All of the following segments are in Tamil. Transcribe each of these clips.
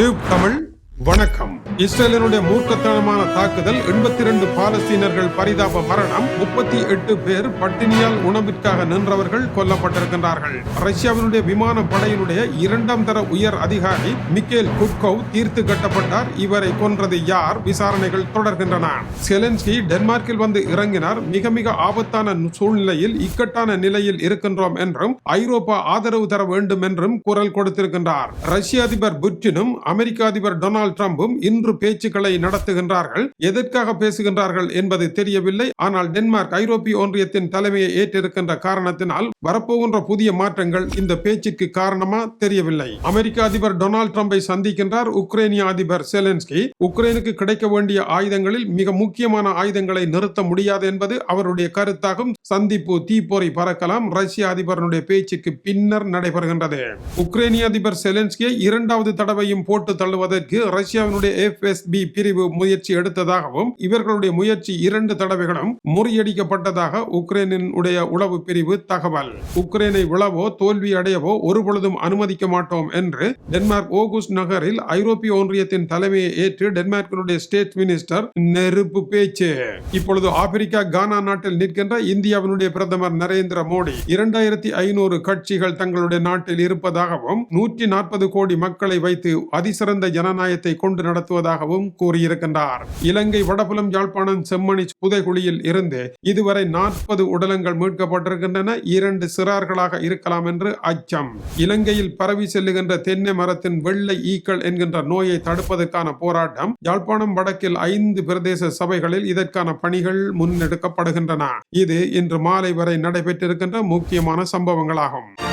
யூடியூப் தமிழ் வணக்கம். இஸ்ரேலினுடைய மூர்க்கத்தனமான தாக்குதல் எண்பத்தி ரெண்டு பாலஸ்தீனர்கள் பரிதாப மரணம் முப்பத்தி எட்டு பேர் பட்டினியால் உணவிற்காக நின்றவர்கள் கொல்லப்பட்டிருக்கின்றார்கள். ரஷ்யாவினுடைய விமான படையினுடைய இரண்டாம் தர உயர் அதிகாரி மிக்கேல் குட்கோவ் தீர்த்து கட்டப்பட்டார். இவரை கொன்றது யார்? விசாரணைகள் தொடர்கின்றன. செலன்ஸ்கி டென்மார்க்கில் வந்து இறங்கினார். மிக மிக ஆபத்தான சூழ்நிலையில் இக்கட்டான நிலையில் இருக்கின்றோம் என்றும் ஐரோப்பா ஆதரவு தர வேண்டும் என்றும் குரல் கொடுத்திருக்கின்றார். ரஷ்ய அதிபர் புட்டினும் அமெரிக்க அதிபர் டொனால்டு டொனால்ட் டிரம்பும் இன்று பேச்சுக்களை நடத்துகின்றார்கள். எதற்காக பேசுகின்றார்கள் என்பது தெரியவில்லை. ஆனால் டென்மார்க் ஐரோப்பிய ஒன்றியத்தின் தலைமையை ஏற்றிருக்கின்ற காரணத்தினால் வரப்போகின்ற புதிய மாற்றங்கள் இந்த பேச்சுக்கு காரணமா தெரியவில்லை. அமெரிக்க அதிபர் டொனால்ட் டிரம்பை சந்திக்கின்றார் உக்ரைனிய அதிபர் செலன்ஸ்கி. உக்ரைனுக்கு கிடைக்க வேண்டிய ஆயுதங்களில் மிக முக்கியமான ஆயுதங்களை நிறுத்த முடியாது என்பது அவருடைய கருத்தாகும். சந்திப்பு தீப்போரை பறக்கலாம். ரஷ்ய அதிபருடைய பேச்சுக்கு பின்னர் நடைபெறுகின்றது. உக்ரைனிய அதிபர் செலன்ஸ்கியை இரண்டாவது தடவையும் போட்டு தள்ளுவதற்கு ரஷ்யாவினுடைய எஃப்எஸ்பி பிரிவு முயற்சி எடுத்ததாகவும் இவர்களுடைய முயற்சி இரண்டு தடவைகளும் முறியடிக்கப்பட்டதாக உக்ரைனின் உடைய உளவு பிரிவு தகவல். உக்ரைனை விழவோ தோல்வி அடையவோ ஒருபொழுதும் அனுமதிக்க மாட்டோம் என்று டென்மார்க் ஓகுஸ் நகரில் ஐரோப்பிய ஒன்றியத்தின் தலைமையை ஏற்று டென்மார்க்கினுடைய ஸ்டேட் மினிஸ்டர் நெருப்பு பேச்சு. இப்பொழுது ஆப்பிரிக்கா கானா நாட்டில் நிற்கின்ற இந்தியாவினுடைய பிரதமர் நரேந்திர மோடி இரண்டாயிரத்தி ஐநூறு கட்சிகள் தங்களுடைய நாட்டில் இருப்பதாகவும் நூற்றி நாற்பது கோடி மக்களை வைத்து அதிசிறந்த ஜனநாயகத்தை கொண்டு நடத்துவதாகவும் கூறியிருக்கின்றார். இலங்கை வடபுலம் யாழ்ப்பாணம் செம்மணி புதைகுழியில் இருந்து இதுவரை நாற்பது உடலங்கள் மீட்கப்பட்டிருக்கின்றன. இரண்டு சிறார்களாக இருக்கலாம் என்று அச்சம். இலங்கையில் பரவி செல்லுகின்ற தென்னை மரத்தின் வெள்ளை ஈக்கள் என்கின்ற நோயை தடுப்பதற்கான போராட்டம் யாழ்ப்பாணம் வடக்கில் ஐந்து பிரதேச சபைகளில் இதற்கான பணிகள் முன்னெடுக்கப்படுகின்றன. இது இன்று மாலை வரை நடைபெற்றிருக்கின்ற முக்கியமான சம்பவங்களாகும்.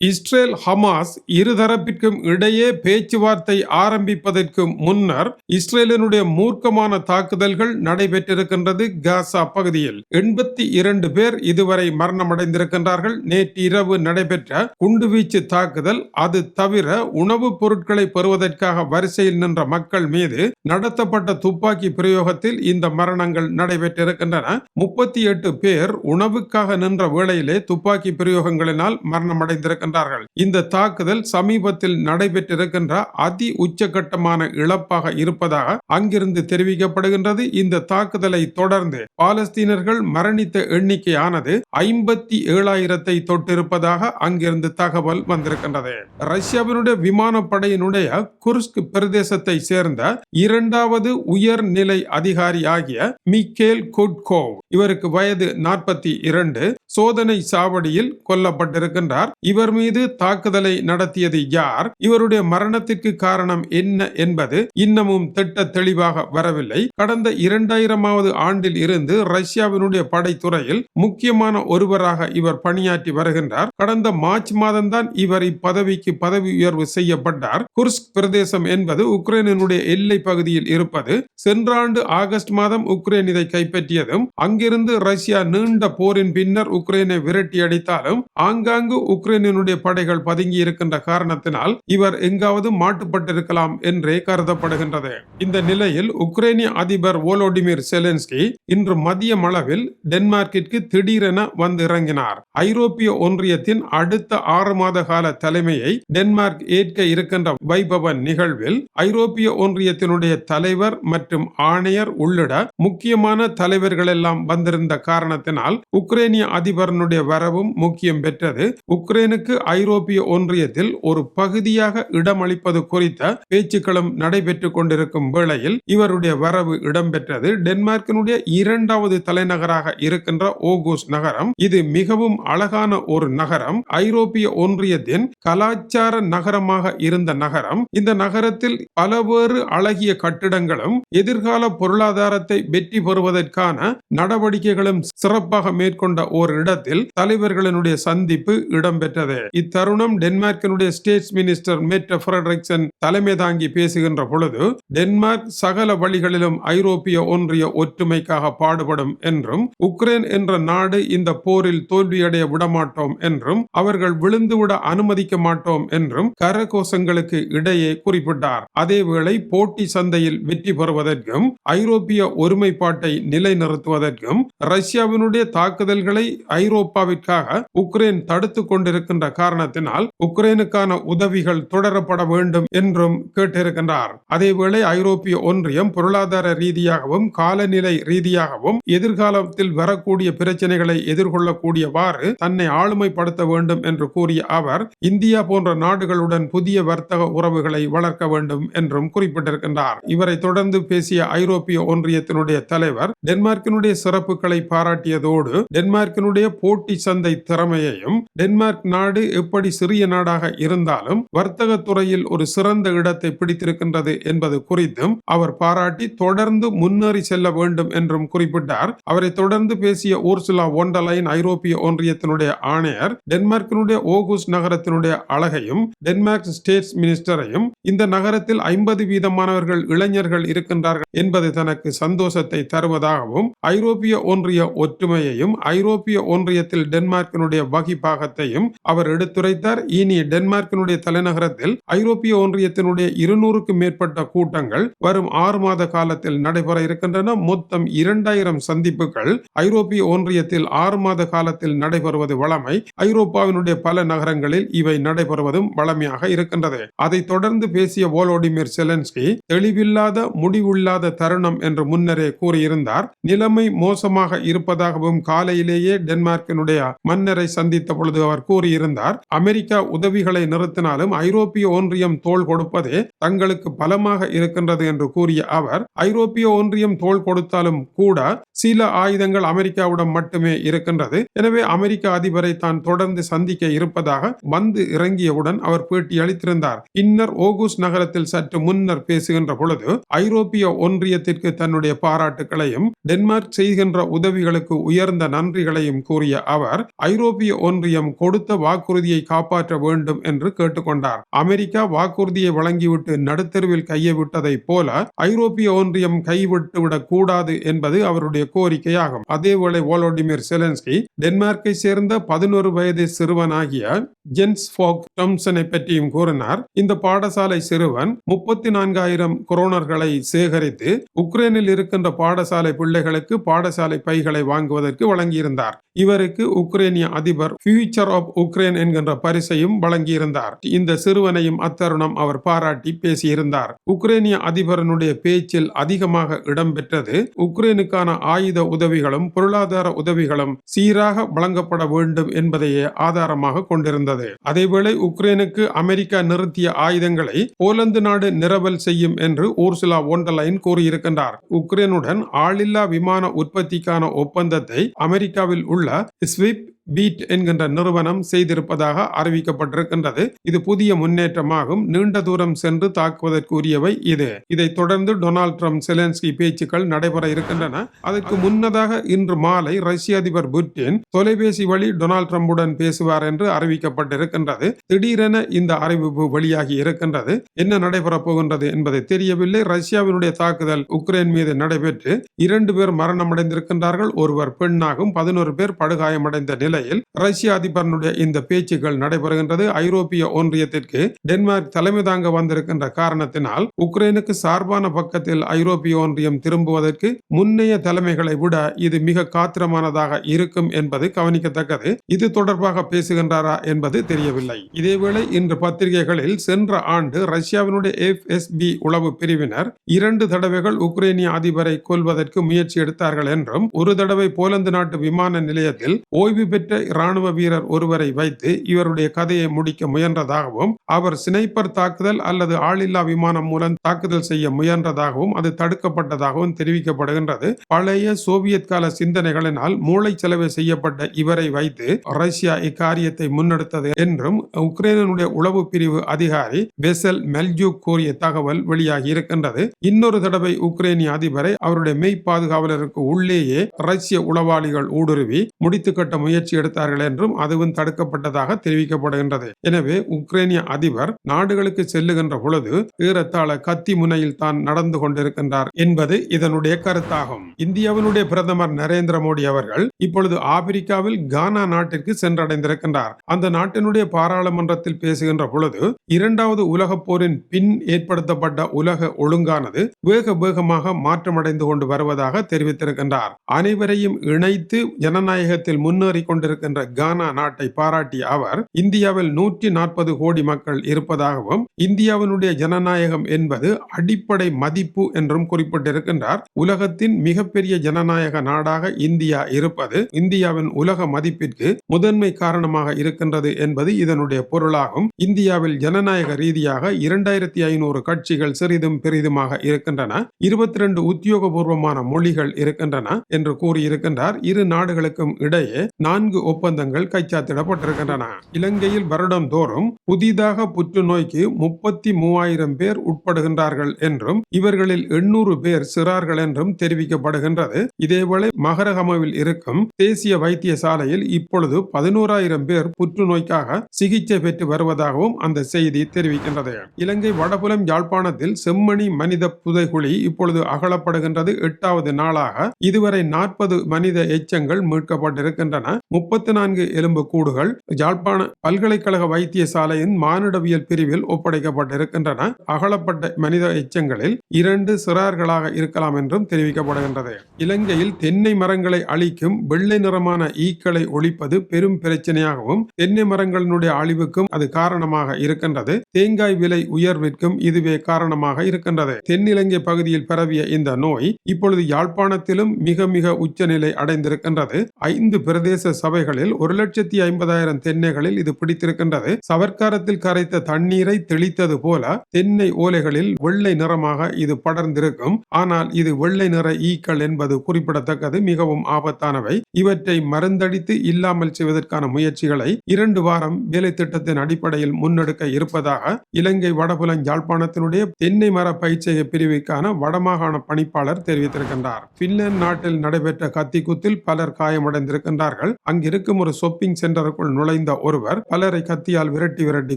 இஸ்ரேல் ஹமாஸ் இருதரப்பிற்கும் இடையே பேச்சுவார்த்தை ஆரம்பிப்பதற்கு முன்னர் இஸ்ரேலினுடைய மூர்க்கமான தாக்குதல்கள் நடைபெற்றிருக்கின்றது காசா பகுதியில். எண்பத்தி இரண்டு பேர் இதுவரை மரணமடைந்திருக்கின்றார்கள். நேற்று இரவு நடைபெற்ற குண்டுவீச்சு தாக்குதல் அது தவிர உணவுப் பொருட்களை பெறுவதற்காக வரிசையில் நின்ற மக்கள் மீது நடத்தப்பட்ட துப்பாக்கி பிரயோகத்தில் இந்த மரணங்கள் நடைபெற்றிருக்கின்றன. முப்பத்தி எட்டு பேர் உணவுக்காக நின்ற வேளையிலே துப்பாக்கி பிரயோகங்களினால் மரணமடைந்திருக்கின்றனர். இருக்கின்றார்கள் இந்த தாக்குதல் சமீபத்தில் நடைபெற்றிருக்கின்ற அதி உச்சகட்டமான இழப்பாக இருப்பதாக அங்கிருந்து தெரிவிக்கப்படுகின்றது. இந்த தாக்குதலை தொடர்ந்து பாலஸ்தீனர்கள் மரணித்த எண்ணிக்கையானது ஐம்பத்தி ஏழாயிரத்தை தொட்டிருப்பதாக அங்கிருந்து தகவல் வந்திருக்கின்றது. ரஷ்யாவினுடைய விமானப்படையினுடைய குர்ஸ்க் பிரதேசத்தை சேர்ந்த இரண்டாவது உயர்நிலை அதிகாரி ஆகிய மிக்கேல் குட்கோவ் இவருக்கு வயது நாற்பத்தி இரண்டு சோதனை சாவடியில் கொல்லப்பட்டிருக்கின்றார். இவர் மீது தாக்குதலை நடத்தியது யார்? இவருடைய மரணத்திற்கு காரணம் என்ன என்பது இன்னமும் திட்ட தெளிவாக வரவில்லை. கடந்த இரண்டாயிரமாவது ஆண்டில் இருந்து ரஷ்யாவினுடைய படைத்துறையில் முக்கியமான ஒருவராக இவர் பணியாற்றி வருகின்றார். கடந்த மார்ச் மாதம்தான் இவர் இப்பதவிக்கு பதவி உயர்வு செய்யப்பட்டார். குர்ஸ்க் பிரதேசம் என்பது உக்ரைனினுடைய எல்லை பகுதியில் இருப்பது. சென்ற ஆண்டு ஆகஸ்ட் மாதம் உக்ரைன் இதை கைப்பற்றியதும் அங்கிருந்து ரஷ்யா நீண்ட போரின் பின்னர் உக்ரைனை விரட்டி அடித்தாலும் ஆங்காங்கு உக்ரைனினுடைய படைகள் பதுங்கி இருக்கின்ற காரணத்தினால் இவர் எங்காவது மாட்டுப்பட்டிருக்கலாம் என்றே கருதப்படுகின்றது. இந்த நிலையில் உக்ரைனிய அதிபர் ஓலோடிமிர் செலன்ஸ்கி இன்று மதியம் அளவில் டென்மார்க்கிற்கு திடீரென வந்து இறங்கினார். ஐரோப்பிய ஒன்றியத்தின் அடுத்த ஆறு மாத கால தலைமையை டென்மார்க் ஏற்க இருக்கின்ற வைபவன் நிகழ்வில் ஐரோப்பிய ஒன்றியத்தினுடைய தலைவர் மற்றும் ஆணையர் உள்ளிட முக்கியமான தலைவர்கள் எல்லாம் வந்திருந்த காரணத்தினால் உக்ரைனிய அதிபரனுடைய வரவும் முக்கியம் பெற்றது. உக்ரைனுக்கு ஐரோப்பிய ஒன்றியத்தில் ஒரு பகுதியாக இடமளிப்பது குறித்த பேச்சுக்களும் நடைபெற்றுக் கொண்டிருக்கும் வேளையில் இவருடைய வரவு இடம்பெற்றது. டென்மார்க்கினுடைய இரண்டாவது தலைநகராக இருக்கின்ற ஓகோஸ் நகரம். இது மிகவும் அழகான ஒரு நகரம். ஐரோப்பிய ஒன்றியத்தின் கலாச்சார நகரமாக இருந்த நகரம். இந்த நகரத்தில் பலவேறு அழகிய கட்டிடங்களும் எதிர்கால பொருளாதாரத்தை வெற்றி பெறுவதற்கான நடவடிக்கைகளும் சிறப்பாக மேற்கொண்ட ஒரு இடத்தில் தலைவர்களினுடைய சந்திப்பு இடம்பெற்றது. இத்தருணம் டென்மார்க்கினுடைய ஸ்டேட்ஸ் மினிஸ்டர் மெட் ஃபிரட்ரிக்சன் தலைமை தாங்கி பேசுகின்ற பொழுது டென்மார்க் சகல வழிகளிலும் ஐரோப்பிய ஒன்றிய ஒற்றுமைக்காக பாடுபடும் என்றும் உக்ரைன் என்ற நாடு இந்த போரில் தோல்வியடைய விடமாட்டோம் என்றும் அவர்கள் விழுந்துவிட அனுமதிக்க மாட்டோம் என்றும் கரகோஷங்களுக்கு இடையே குறிப்பிட்டார். அதேவேளை போட்டி சந்தையில் வெற்றி பெறுவதற்கும் ஐரோப்பிய ஒருமைப்பாட்டை நிலைநிறுத்துவதற்கும் ரஷ்யாவினுடைய தாக்குதல்களை ஐரோப்பாவிற்காக உக்ரைன் தடுத்து கொண்டிருக்கின்ற என்ற காரணத்தினால் உக்ரைனுக்கான உதவிகள் தொடரப்பட வேண்டும் என்றும் கேட்டிருக்கின்றார். அதேவேளை ஐரோப்பிய ஒன்றியம் பொருளாதார ரீதியாகவும் காலநிலை ரீதியாகவும் எதிர்காலத்தில் வரக்கூடிய பிரச்சனைகளை எதிர்கொள்ளக்கூடியவாறு தன்னை ஆளுமைப்படுத்த வேண்டும் என்று கூறிய அவர் இந்தியா போன்ற நாடுகளுடன் புதிய வர்த்தக உறவுகளை வளர்க்க வேண்டும் என்றும் குறிப்பிட்டிருக்கின்றார். இவரை தொடர்ந்து பேசிய ஐரோப்பிய ஒன்றியத்தினுடைய தலைவர் டென்மார்க்கினுடைய சிறப்புகளை பாராட்டியதோடு டென்மார்க்கினுடைய போட்டி சந்தை திறமையையும் டென்மார்க் நாடு எப்படி சிறிய நாடாக இருந்தாலும் வர்த்தக துறையில் ஒரு சிறந்த இடத்தை பிடித்திருக்கின்றது என்பது குறித்தும் அவர் பாராட்டி தொடர்ந்து முன்னேறி செல்ல வேண்டும் என்றும் குறிப்பிட்டார். அவரை தொடர்ந்து பேசிய ஊர்சுலா ஒண்டலைன் ஐரோப்பிய ஒன்றியத்தினுடைய ஆணையர் டென்மார்க்கினுடைய ஓகுஸ் நகரத்தினுடைய அழகையும் டென்மார்க் ஸ்டேட்ஸ் மினிஸ்டரையும் இந்த நகரத்தில் ஐம்பது வீதமானவர்கள் இளைஞர்கள் இருக்கின்றார்கள் என்பது தனக்கு சந்தோஷத்தை தருவதாகவும் ஐரோப்பிய ஒன்றிய ஒற்றுமையையும் ஐரோப்பிய ஒன்றியத்தில் டென்மார்க்கினுடைய வகிபாகத்தையும் அவர் அவர் எடுத்துரைத்தார். இனி டென்மார்க்கினுடைய தலைநகரத்தில் ஐரோப்பிய ஒன்றியத்தினுடைய இருநூறுக்கும் மேற்பட்ட கூட்டங்கள் வரும் ஆறு மாத காலத்தில் நடைபெற இருக்கின்றன. மொத்தம் இரண்டாயிரம் சந்திப்புகள் ஐரோப்பிய ஒன்றியத்தில் ஆறு மாத காலத்தில் நடைபெறுவது வளமை ஐரோப்பாவினுடைய பல நகரங்களில் இவை நடைபெறுவதும் வளமையாக இருக்கின்றது. அதைத் தொடர்ந்து பேசிய வோலோடிமிர் செலன்ஸ்கி தெளிவில்லாத முடிவில்லாத தருணம் என்று முன்னரே கூறியிருந்தார். நிலைமை மோசமாக இருப்பதாகவும் காலையிலேயே டென்மார்க்கினுடைய மன்னரை சந்தித்த பொழுது அவர் கூறியிருந்தார். அமெரிக்கா உதவிகளை நிறுத்தினாலும் ஐரோப்பிய ஒன்றியம் தோல் கொடுப்பதே தங்களுக்கு பலமாக இருக்கின்றது என்று கூறிய அவர் ஐரோப்பிய ஒன்றியம் தோல் கொடுத்தாலும் கூட சில ஆயுதங்கள் அமெரிக்காவிடம் மட்டுமே இருக்கின்றது. எனவே அமெரிக்க அதிபரை தான் தொடர்ந்து சந்திக்க இருப்பதாக வந்து இறங்கியவுடன் அவர் பேட்டியளித்திருந்தார் இன்னர் ஓகுஸ் நகரத்தில் சற்று முன்னர் பேசுகின்ற பொழுது ஐரோப்பிய ஒன்றியத்திற்கு தன்னுடைய பாராட்டுகளையும் டென்மார்க் செய்கின்ற உதவிகளுக்கு உயர்ந்த நன்றிகளையும் கூறிய அவர் ஐரோப்பிய ஒன்றியம் கொடுத்த வாக்கு வாக்குறுதியை காப்பாற்ற வேண்டும் என்று கேட்டுக்கொண்டார். அமெரிக்கா வாக்குறுதியை வழங்கிவிட்டு நடுத்தருவில் கையை விட்டதை போல ஐரோப்பிய ஒன்றியம் கைவிட்டுவிடக் கூடாது என்பது அவருடைய கோரிக்கையாகும். அதேவேளை வோலோடிமிர் செலன்ஸ்கி டென்மார்க்கை சேர்ந்த பதினோரு வயது சிறுவனாகிய ஜென்ஸ் ஃபோக் டம்சனை பற்றியும் கூறினார். இந்த பாடசாலை சிறுவன் முப்பத்தி நான்காயிரம் கொரோனர்களை சேகரித்து உக்ரைனில் இருக்கின்ற பாடசாலை பிள்ளைகளுக்கு பாடசாலை பைகளை வாங்குவதற்கு வழங்கியிருந்தார். இவருக்கு உக்ரைனிய அதிபர் ஃபியூச்சர் ஆஃப் உக்ரைன் என்கின்ற பரிசையும் வழங்கியிருந்தார். இந்த சிறுவனையும் அத்தருணம் அவர் பாராட்டி பேசியிருந்தார். உக்ரைனிய அதிபரனுடைய பேச்சில் அதிகமாக இடம்பெற்றது உக்ரைனுக்கான ஆயுத உதவிகளும் பொருளாதார உதவிகளும் சீராக வழங்கப்பட வேண்டும் என்பதையே ஆதாரமாக கொண்டிருந்தது. அதேவேளை உக்ரைனுக்கு அமெரிக்கா நிறுத்திய ஆயுதங்களை போலந்து நாடு நிரவல் செய்யும் என்று ஊர்சுலா ஒண்டலைன் கூறியிருக்கின்றார். உக்ரைனுடன் ஆளில்லா விமான உற்பத்திக்கான ஒப்பந்தத்தை அமெரிக்காவில் உள்ள ஸ்விப் பீட் என்கின்ற நிறுவனம் செய்திருப்பதாக அறிவிக்கப்பட்டிருக்கின்றது. இது புதிய முன்னேற்றமாகும். நீண்ட தூரம் சென்று தாக்குவதற்குரியவை இது. இதை தொடர்ந்து டொனால்ட் ட்ரம்ப் செலன்ஸ்கி பேச்சுக்கள் நடைபெற இருக்கின்றன. அதற்கு முன்னதாக இன்று மாலை ரஷ்ய அதிபர் புட்டின் தொலைபேசி வழி டொனால்ட் ட்ரம்புடன் பேசுவார் என்று அறிவிக்கப்பட்டிருக்கின்றது. திடீரென இந்த அறிவிப்பு வெளியாகி இருக்கின்றது. என்ன நடைபெறப் போகின்றது என்பது தெரியவில்லை. ரஷ்யாவினுடைய தாக்குதல் உக்ரைன் மீது நடைபெற்று இரண்டு பேர் மரணமடைந்திருக்கின்றார்கள். ஒருவர் பெண்ணாகும் பதினோரு பேர் படுகாயமடைந்த நிலை நிலையில் ரஷ்ய அதிபரனுடைய இந்த பேச்சுக்கள் நடைபெறுகின்றது. ஐரோப்பிய ஒன்றியத்திற்கு டென்மார்க் தலைமை தாங்க வந்திருக்கின்ற காரணத்தினால் உக்ரைனுக்கு சார்பான பக்கத்தில் ஐரோப்பிய ஒன்றியம் திரும்புவதற்கு முன்னைய தலைமைகளை விட இது மிக காத்திரமானதாக இருக்கும் என்பது கவனிக்கத்தக்கது. இது தொடர்பாக பேசுகின்றாரா என்பது தெரியவில்லை. இதேவேளை இன்று பத்திரிகைகளில் சென்ற ஆண்டு ரஷ்யாவினுடைய எஃப் எஸ் பி உளவு பிரிவினர் இரண்டு தடவைகள் உக்ரைனிய அதிபரை கொல்வதற்கு முயற்சி எடுத்தார்கள் என்றும் ஒரு தடவை போலந்து நாட்டு விமான நிலையத்தில் ஓய்வு பெற்ற இராணுவ வீரர் ஒருவரை வைத்து இவருடைய கதையை முடிக்க முயன்றதாகவும் அவர் சினைப்பர் தாக்குதல் அல்லது ஆளில்லா விமானம் மூலம் தாக்குதல் செய்ய முயன்றதாகவும் அது தடுக்கப்பட்டதாகவும் தெரிவிக்கப்படுகின்றது. பழைய சோவியத் கால சிந்தனைகளினால் மூளை செலவு செய்யப்பட்ட இவரை வைத்து ரஷ்யா இக்காரியத்தை முன்னெடுத்தது என்றும் உக்ரைனுடைய உளவு பிரிவு அதிகாரி வெசல் மெல்ஜூக் கூறிய தகவல் வெளியாகி இருக்கின்றது. இன்னொரு தடவை உக்ரைனிய அதிபரை அவருடைய மெய் பாதுகாவலருக்கு உள்ளேயே ரஷ்ய உளவாளிகள் ஊடுருவி முடித்து கட்ட முயற்சி முயற்சி எடுத்தார்கள் என்றும் அதுவும் தடுக்கப்பட்டதாக தெரிவிக்கப்படுகின்றது. எனவே உக்ரைனிய அதிபர் நாடுகளுக்கு செல்லுகின்ற பொழுது ஏறத்தாழ கத்தி முனையில் தான் நடந்து கொண்டிருக்கின்றார் என்பது இதனுடைய கருத்தாகும். இந்தியாவினுடைய பிரதமர் நரேந்திர மோடி அவர்கள் இப்பொழுது ஆப்பிரிக்காவில் கானா நாட்டிற்கு சென்றடைந்திருக்கின்றார். அந்த நாட்டினுடைய பாராளுமன்றத்தில் பேசுகின்ற பொழுது இரண்டாவது உலகப் போரின் பின் ஏற்படுத்தப்பட்ட உலக ஒழுங்கானது வேக வேகமாக மாற்றமடைந்து கொண்டு வருவதாக தெரிவித்திருக்கின்றார். அனைவரையும் இணைத்து ஜனநாயகத்தில் முன்னேறி கொண்டிருக்கின்ற கானா நாட்டை பாராட்டிய அவர் இந்தியாவில் நூற்றி நாற்பது கோடி மக்கள் இருப்பதாகவும் இந்தியாவினுடைய ஜனநாயகம் என்பது அடிப்படை மதிப்பு என்றும் குறிப்பிட்டிருக்கின்றார். உலகத்தின் மிகப்பெரிய ஜனநாயக நாடாக இந்தியா இருப்பது இந்தியாவின் உலக மதிப்பிற்கு முதன்மை காரணமாக இருக்கின்றது என்பது இதனுடைய பொருளாகும். இந்தியாவில் ஜனநாயக ரீதியாக இரண்டாயிரத்தி ஐநூறு கட்சிகள் சிறிதும் பெரிதுமாக இருக்கின்றன. இருபத்தி ரெண்டு உத்தியோகபூர்வமான மொழிகள் இருக்கின்றன என்று கூறியிருக்கின்றார். இரு நாடுகளுக்கும் இடையே நான்கு ஒப்பந்தங்கள் கைச்சாத்திடப்பட்டிருக்கின்றன. இலங்கையில் வருடம் தோறும் புதிதாக புற்றுநோய்க்கு முப்பத்தி மூவாயிரம் பேர் உட்படுகின்றார்கள் என்றும் இவர்களில் எண்ணூறு பேர் சிறார்கள் என்றும் தெரிவிக்கப்படுகின்றது. இதேவேளை மகரகமவில் இருக்கும் தேசிய வைத்தியசாலையில் இப்பொழுது பதினோராயிரம் பேர் புற்றுநோய்க்காக சிகிச்சை பெற்று வருவதாகவும் அந்த செய்தி தெரிவிக்கின்றது. இலங்கை வடபுலம் யாழ்ப்பாணத்தில் செம்மணி மனித புதைகுழி இப்பொழுது அகலப்படுகின்றது. எட்டாவது நாளாக இதுவரை நாற்பது மனித எச்சங்கள் மீட்கப்பட்டிருக்கின்றன. முப்பத்தி நான்கு எலும்பு கூடுகள் யாழ்ப்பாண பல்கலைக்கழக வைத்தியசாலையின் மானுடவியல் பிரிவில் ஒப்படைக்கப்பட்டிருக்கின்றன. அகலப்பட்ட மனித எச்சங்களில் இரண்டு சிறார்களாக இருக்கலாம் என்றும் தெரிவிக்கப்படுகின்றது. இலங்கையில் தென்னை மரங்களை அழிக்கும் வெள்ளை நிறமான ஈக்களை ஒழிப்பது பெரும் பிரச்சனையாகவும் தென்னை மரங்களினுடைய அழிவுக்கும் அது காரணமாக இருக்கின்றது. தேங்காய் விலை உயர்விற்கும் இதுவே காரணமாக இருக்கின்றது. தென்னிலங்கை பகுதியில் பரவிய இந்த நோய் இப்பொழுது யாழ்ப்பாணத்திலும் மிக மிக உச்சநிலை அடைந்திருக்கின்றது. ஐந்து பிரதேச சபைகளில் ஒரு லட்சத்தி ஐம்பதாயிரம் தென்னைகளில் இது பிடித்திருக்கின்றது. சவர்க்காரத்தில் கரைத்த தண்ணீரை தெளித்தது போல தென்னை ஓலைகளில் வெள்ளை நிறமாக இது படர்ந்திருக்கும். ஆனால் இது வெள்ளை நிற ஈக்கள் என்பது குறிப்பிடத்தக்கது. மிகவும் ஆபத்தானவை. இவற்றை மருந்தடித்து இல்லாமல் செய்வதற்கான முயற்சிகளை இரண்டு வாரம் வேலை திட்டத்தின் அடிப்படையில் முன்னெடுக்க இருப்பதாக இலங்கை வடபுலன் யாழ்ப்பாணத்தினுடைய தென்னை மர பயிற்சிய பிரிவுக்கான வடமாகாண பணிப்பாளர் தெரிவித்திருக்கின்றார். பின்லாந்து நாட்டில் நடைபெற்ற கத்திக்குத்தில் பலர் காயமடைந்திருக்கின்றார்கள். அங்கிருக்கும் ஒரு ஷொப்பிங் சென்டருக்குள் நுழைந்த ஒருவர் பலரை கத்தியால் விரட்டி விரட்டி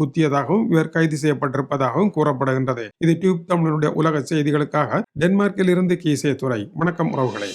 குத்தியதாகவும் இவர் கைது செய்யப்பட்டிருப்பதாகவும் கூறப்படுகின்றது. இது டியூப் தமிழனுடைய உலக செய்திகளுக்காக டென்மார்க்கில் இருந்து கீசே துறை வணக்கம் உறவுகளை.